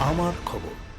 আমার খবর।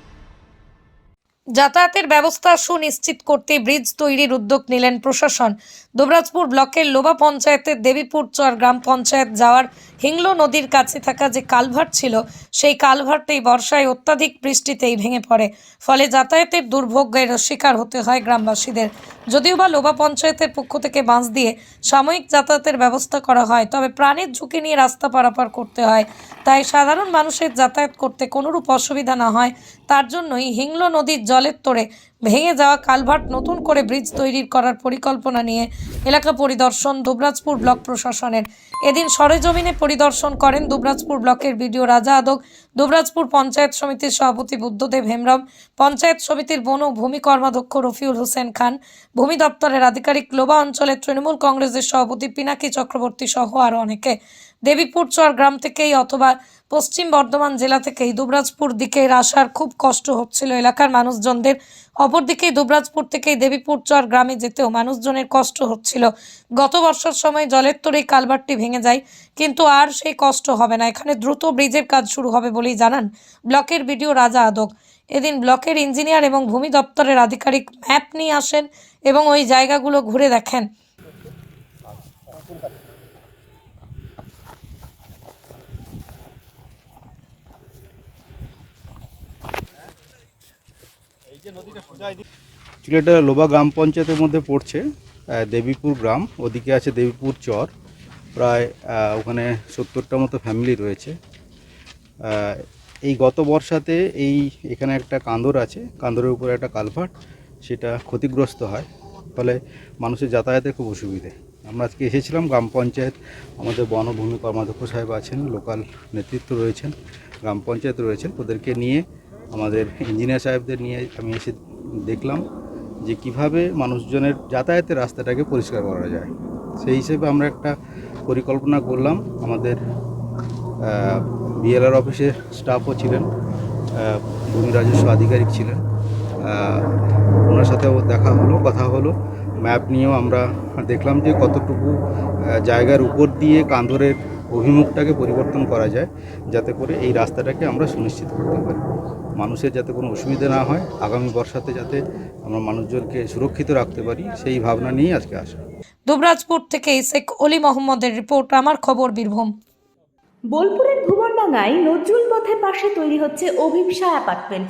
যাতায়াতের ব্যবস্থা সুনিশ্চিত করতে ব্রিজ তৈরির উদ্যোগ নিলেন প্রশাসন। দুবরাজপুর ব্লকের লোবা পঞ্চায়েতের দেবীপুর চর গ্রাম পঞ্চায়েত যাওয়ার হিংলো নদীর কাছে থাকা যে কালভার্ট ছিল, সেই কালভার্টই বর্ষায় অত্যাধিক বৃষ্টিতেই ভেঙে পড়ে। ফলে যাতায়াতের দুর্ভোগের শিকার হতে হয় গ্রামবাসীদের। যদিও বা লোবা পঞ্চায়েতের পক্ষ থেকে বাঁশ দিয়ে সাময়িক যাতায়াতের ব্যবস্থা করা হয়, তবে প্রাণের ঝুঁকি নিয়ে রাস্তা পারাপার করতে হয়। তাই সাধারণ মানুষের যাতায়াত করতে কোনোরূপ অসুবিধা না হয়। তার জন্যই হিংলো নদীর জলের তোড়ে ভেঙে যাওয়া কালভার্ট নতুন করে ব্রিজ তৈরির করার পরিকল্পনা নিয়ে এলাকা পরিদর্শন দুবরাজপুর ব্লক প্রশাসনের। এদিন সরেজমিনে পরিদর্শন করেন দুবরাজপুর ব্লকের বিডিও রাজা আদক। দুবরাজপুর পঞ্চায়েত সমিতির সভাপতি বুদ্ধদেব হেমব্রম, পঞ্চায়েত সমিতির বন ও ভূমি কর্মাধ্যক্ষ রফিউল হোসেন খান, ভূমি দপ্তরের আধিকারিক লোবা অঞ্চলের তৃণমূল কংগ্রেসের সভাপতি পিনাকি চক্রবর্তী সহ আরও অনেকে। দেবীপুর চর গ্রাম থেকেই অথবা পশ্চিম বর্ধমান জেলা থেকেই দুবরাজপুর দিকে আসার খুব কষ্ট হচ্ছিল এলাকার মানুষজনদের। অপরদিকে দুবরাজপুর থেকেই দেবীপুর চর গ্রামে যেতেও মানুষজনের কষ্ট হচ্ছিল। গত বর্ষার সময় জলের তোরেই কালভারটি ভেঙে যায়, কিন্তু আর সেই কষ্ট হবে না। এখানে দ্রুত ব্রিজের কাজ শুরু হবে বলেই জানান ব্লকের বিডিও রাজা আদক। এদিন ব্লকের ইঞ্জিনিয়ার এবং ভূমি দপ্তরের আধিকারিক ম্যাপ নিয়ে আসেন এবং ওই জায়গাগুলো ঘুরে দেখেন। এটা লোবা গ্রাম পঞ্চায়েতের মধ্যে পড়ছে দেবীপুর গ্রাম, ওদিকে আছে দেবীপুর চর, প্রায় ওখানে সত্তরটা মতো ফ্যামিলি রয়েছে। এই গত বর্ষাতে এই এখানে একটা কান্দর আছে, কান্দরের উপরে একটা কালভার্ট, সেটা ক্ষতিগ্রস্ত হয়, ফলে মানুষের যাতায়াতের খুব অসুবিধে। আমরা আজকে এসেছিলাম গ্রাম পঞ্চায়েত, আমাদের বনভূমি কর্মাধ্যক্ষ সাহেব আছেন, লোকাল নেতৃত্ব রয়েছেন, গ্রাম পঞ্চায়েত রয়েছেন, ওদেরকে নিয়ে আমাদের ইঞ্জিনিয়ার সাহেবদের নিয়ে আমি এসে দেখলাম যে কীভাবে মানুষজনের যাতায়াতের রাস্তাটাকে পরিষ্কার করা যায়। সেই হিসেবে আমরা একটা পরিকল্পনা করলাম। আমাদের বিএলআর অফিসের স্টাফও ছিলেন ভূমি রাজস্ব আধিকারিক ছিলেন। ওনার সাথেও দেখা হলো, কথা হলো। ম্যাপ নিয়েও আমরা দেখলাম যে কতটুকু জায়গার উপর দিয়ে কান্দরের অভিমুখটাকে পরিবর্তন করা যায়, যাতে করে এই রাস্তাটাকে আমরা সুনিশ্চিত করতে পারি। মানুষের যাতে কোনো অসুবিধা না হয় আগামী বর্ষাতে যাতে আমরা মানুষজনকে সুরক্ষিত রাখতে পারি সেই ভাবনা নিয়েই আজকে আসা। দুবরাজপুর থেকে শেখ অলি মোহাম্মদের রিপোর্ট আমার খবর বীরভূম। বোলপুরের ভুবনডাঙ্গায় নজরুল পথের পাশে তৈরি হচ্ছে অভিপসা অ্যাপার্টমেন্ট।